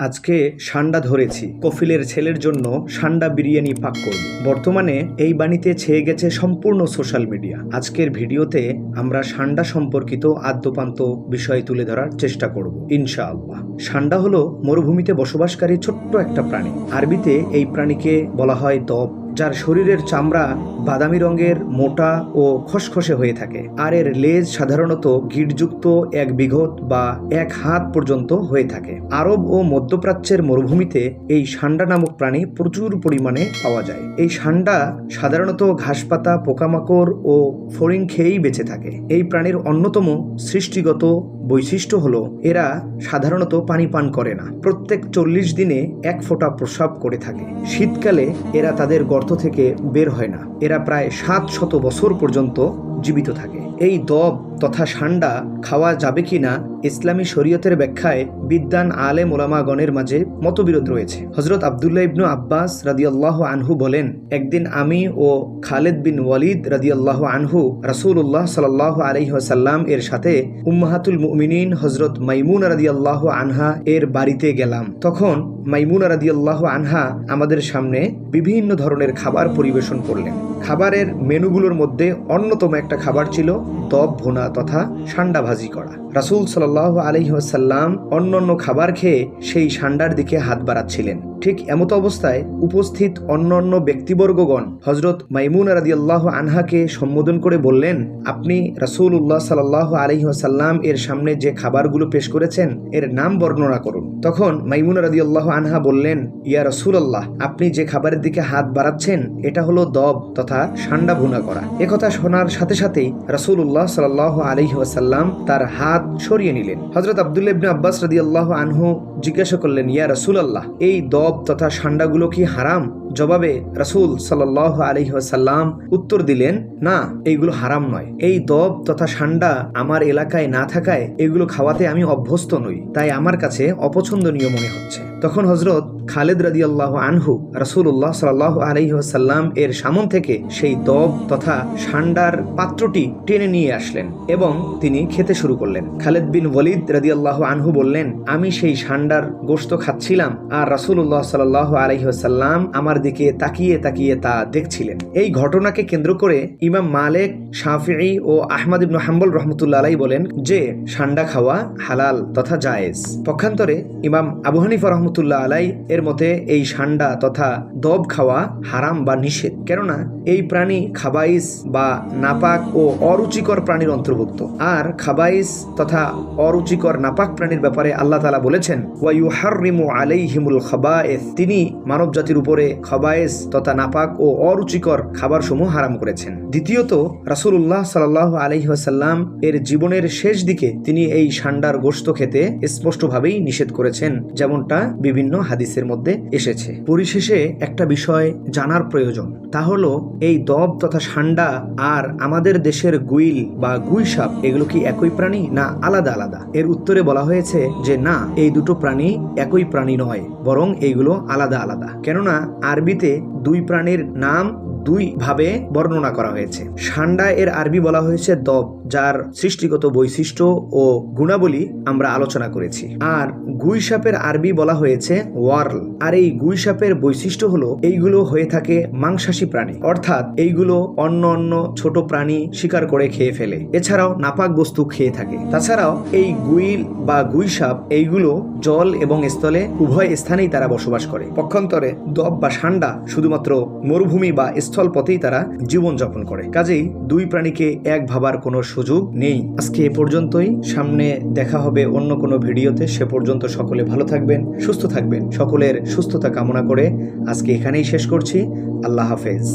আজকে সান্ডা ধরেছি। কফিলের ছেলের জন্য সান্ডা বিরিয়ানি পাক করব। বর্তমানে এই বাণীতে ছেয়ে গেছে সম্পূর্ণ সোশ্যাল মিডিয়া। আজকের ভিডিওতে আমরা সান্ডা সম্পর্কিত আদ্যপান্ত বিষয় তুলে ধরার চেষ্টা করব, ইনশাআল্লাহ। সান্ডা হলো মরুভূমিতে বসবাসকারী ছোট্ট একটা প্রাণী। আরবিতে এই প্রাণীকে বলা হয় দব। যার শরীরের চামড়া বাদামি রঙের, মোটা ও খসখসে হয়ে থাকে। আর এর লেজ সাধারণত গিটযুক্ত এক বিঘত বা এক হাত পর্যন্ত হয়ে থাকে। আরব ও মধ্যপ্রাচ্যের মরুভূমিতে এই সান্ডা নামক প্রাণী প্রচুর পরিমাণে পাওয়া যায়। এই সান্ডা সাধারণত ঘাসপাতা, পোকামাকড় ও ফড়িং খেয়েই বেঁচে থাকে। এই প্রাণীর অন্যতম সৃষ্টিগত বৈশিষ্ট্য হল, এরা সাধারণত পানি পান করে না। প্রত্যেক চল্লিশ দিনে এক ফোঁটা প্রস্রাব করে থাকে। শীতকালে এরা তাদের গর্ত থেকে বের হয় না। এরা প্রায় সাত শত বছর পর্যন্ত জীবিত থাকে। এই দব তথা সান্ডা খাওয়া যাবে কি না ইসলামী শরীয়তের ব্যাখ্যায় বিদ্যান আলে মোলামাগণের মাঝে মতবিরোধ রয়েছে। হজরত আবদুল্লাহ ইবনু আব্বাস রাদিয়াল্লাহ আনহু বলেন, একদিন আমি ও খালেদ বিন ওয়ালিদ রাদিয়াল্লাহ আনহু রাসূলুল্লাহ সাল্লাহ আলহিহাসাল্লাম এর সাথে উম্মাহাতুল মুমিনিন হজরত মাইমুন রাদিয়াল্লাহ আনহা এর বাড়িতে গেলাম। তখন মাইমুন রাদিয়াল্লাহ আনহা আমাদের সামনে বিভিন্ন ধরনের খাবার পরিবেশন করলেন। খাবারের মেনুগুলোর মধ্যে অন্যতম একটা খাবার ছিল দব ভোনা তথা সান্ডা ভাজি করা। রাসুল সাল্লাহ আলহিহাসাল্লাম অন্য অন্য খাবার খেয়ে সেই সান্ডার দিকে হাত বাড়াচ্ছিলেন। ঠিক এমত অবস্থায় উপস্থিত অন্য অন্য ব্যক্তিবর্গগণ হজরত মাইমুন রাদিয়াল্লাহ আনহাকে সম্বোধন করে বললেন, আপনি রাসুল উল্লাহ সাল্লাহ আলহিহাসাল্লাম এর সামনে যে খাবারগুলো পেশ করেছেন, এর নাম বর্ণনা করুন। তখন মাইমুন রাদিয়াল্লাহ আনহা বললেন, ইয়া রসুল আল্লাহ আপনি যে খাবারের দিকে হাত বাড়াচ্ছেন, এটা হলো দব তথা সান্ডা ভুনা করা। একথা শোনার সাথে সাথেই রাসুল উল্লাহ সাল্লাহ আলহিহাসাল্লাম তার হাত সরিয়ে নিলেন। হজরত আবদুল্লাহ ইবনে আব্বাস রাদিয়াল্লাহ আনহু জিজ্ঞাসা করলেন, ইয়া রসুল আল্লাহ এই দব তথা সান্ডাগুলো কি হারাম? জবাবে রাসুল সাল্লাহ আলহিহাসাল্লাম উত্তর দিলেন, না এইগুলো হারাম নয়। এই দব তথা সান্ডা আমার এলাকায় না থাকায় এগুলো খাওয়াতে আমি অভ্যস্ত নই। তাই আমার কাছে অপছন্দনীয় মনে হচ্ছে। তখন হজরত খালেদ রাদি আল্লাহ আনহু রাসুল্লাহ সাল্লাহ আলহিহাসাল্লাম এর সামন থেকে সেই দব তথা সান্ডার পাত্রটি টেনে নিয়ে আসলেন এবং তিনি খেতে শুরু করলেন। খালেদ বিন ওয়ালিদ রাদি আল্লাহ আনহু বললেন, আমি সেই সান্ডার গোস্ত খাচ্ছিলাম আর রাসুল্লাহ সাল্লাহ আলহিহাসাল্লাম আমার দিকে তাকিয়ে তাকিয়ে তা দেখছিলেন। এই ঘটনাকে কেন্দ্র করে ইমাম মালেক শাফি ও আহমদ ইবনু হাম্বল রহমতুল্লাহ আলাই বলেন যে, সান্ডা খাওয়া হালাল তথা জায়েজ। পক্ষান্তরে ইমাম আবু হানিফা রহমতুল্লাহ আলাই এর মতে এই সান্ডা তথা দব খাওয়া হারাম বা নিষেধ। কেননা এই প্রাণী খাবাইস বা নাপাক ও অরুচিকর প্রাণীর অন্তর্ভুক্ত। আর খাবাইস তথা অরুচিকর নাপাক প্রাণীর ব্যাপারে আল্লাহ তালা বলেছেন ওয়াইউ হারিমু আলাই হিমুল খাবায়েস। তিনি মানব জাতির উপরে খবায়েস তথা নাপাক ও অরুচিকর খাবার সমূহ হারাম করেছেন। দ্বিতীয়ত রাসুল্লাহ সাল্লাহ আলহিহাসাল্লাম এর জীবনের শেষ দিকে তিনি এই সান্ডার গোস্ত খেতে স্পষ্টভাবেই নিষেধ করেছেন। যেমনটা বিভিন্ন হাদিসের মধ্যে এসেছে। পরিশেষে একটা বিষয় জানার প্রয়োজন, তা হলো এই দব তথা সান্ডা আর আমাদের দেশের গুইল বা গুইসাপ, এগুলো কি একই প্রাণী না আলাদা আলাদা? এর উত্তরে বলা হয়েছে যে না, এই দুটো প্রাণী একই প্রাণী নয়, বরং এইগুলো আলাদা আলাদা। কেননা আরবিতে দুই প্রাণীর নাম দুই ভাবে বর্ণনা করা হয়েছে। সান্ডা এর আরবি বলা হয়েছে দব, যার সৃষ্টিগত বৈশিষ্ট্য ও গুণাবলী আমরা আলোচনা করেছি। আর গুই সাপের আরবি বলা হয়েছে ওয়ার্ল। আর এই গুই সাপের বৈশিষ্ট্য হলো, এইগুলো হয়ে থাকে মাংসাশী প্রাণী। অর্থাৎ এইগুলো অন্য অন্য ছোট প্রাণী শিকার করে খেয়ে ফেলে। এছাড়াও নাপাক বস্তু খেয়ে থাকে। তাছাড়াও এই গুইল বা গুই সাপ এইগুলো জল এবং স্থলে উভয় স্থানেই তারা বসবাস করে। পক্ষান্তরে দব বা সান্ডা শুধুমাত্র মরুভূমি বা স্থল পথেই তারা জীবনযাপন করে। কাজেই দুই প্রাণীকে এক ভাবার কোনো সুযোগ নেই। আজকে এ পর্যন্তই। সামনে দেখা হবে অন্য কোনো ভিডিওতে। সে পর্যন্ত সকলে ভালো থাকবেন, সুস্থ থাকবেন। সকলের সুস্থতা কামনা করে আজকে এখানেই শেষ করছি। আল্লাহ হাফেজ।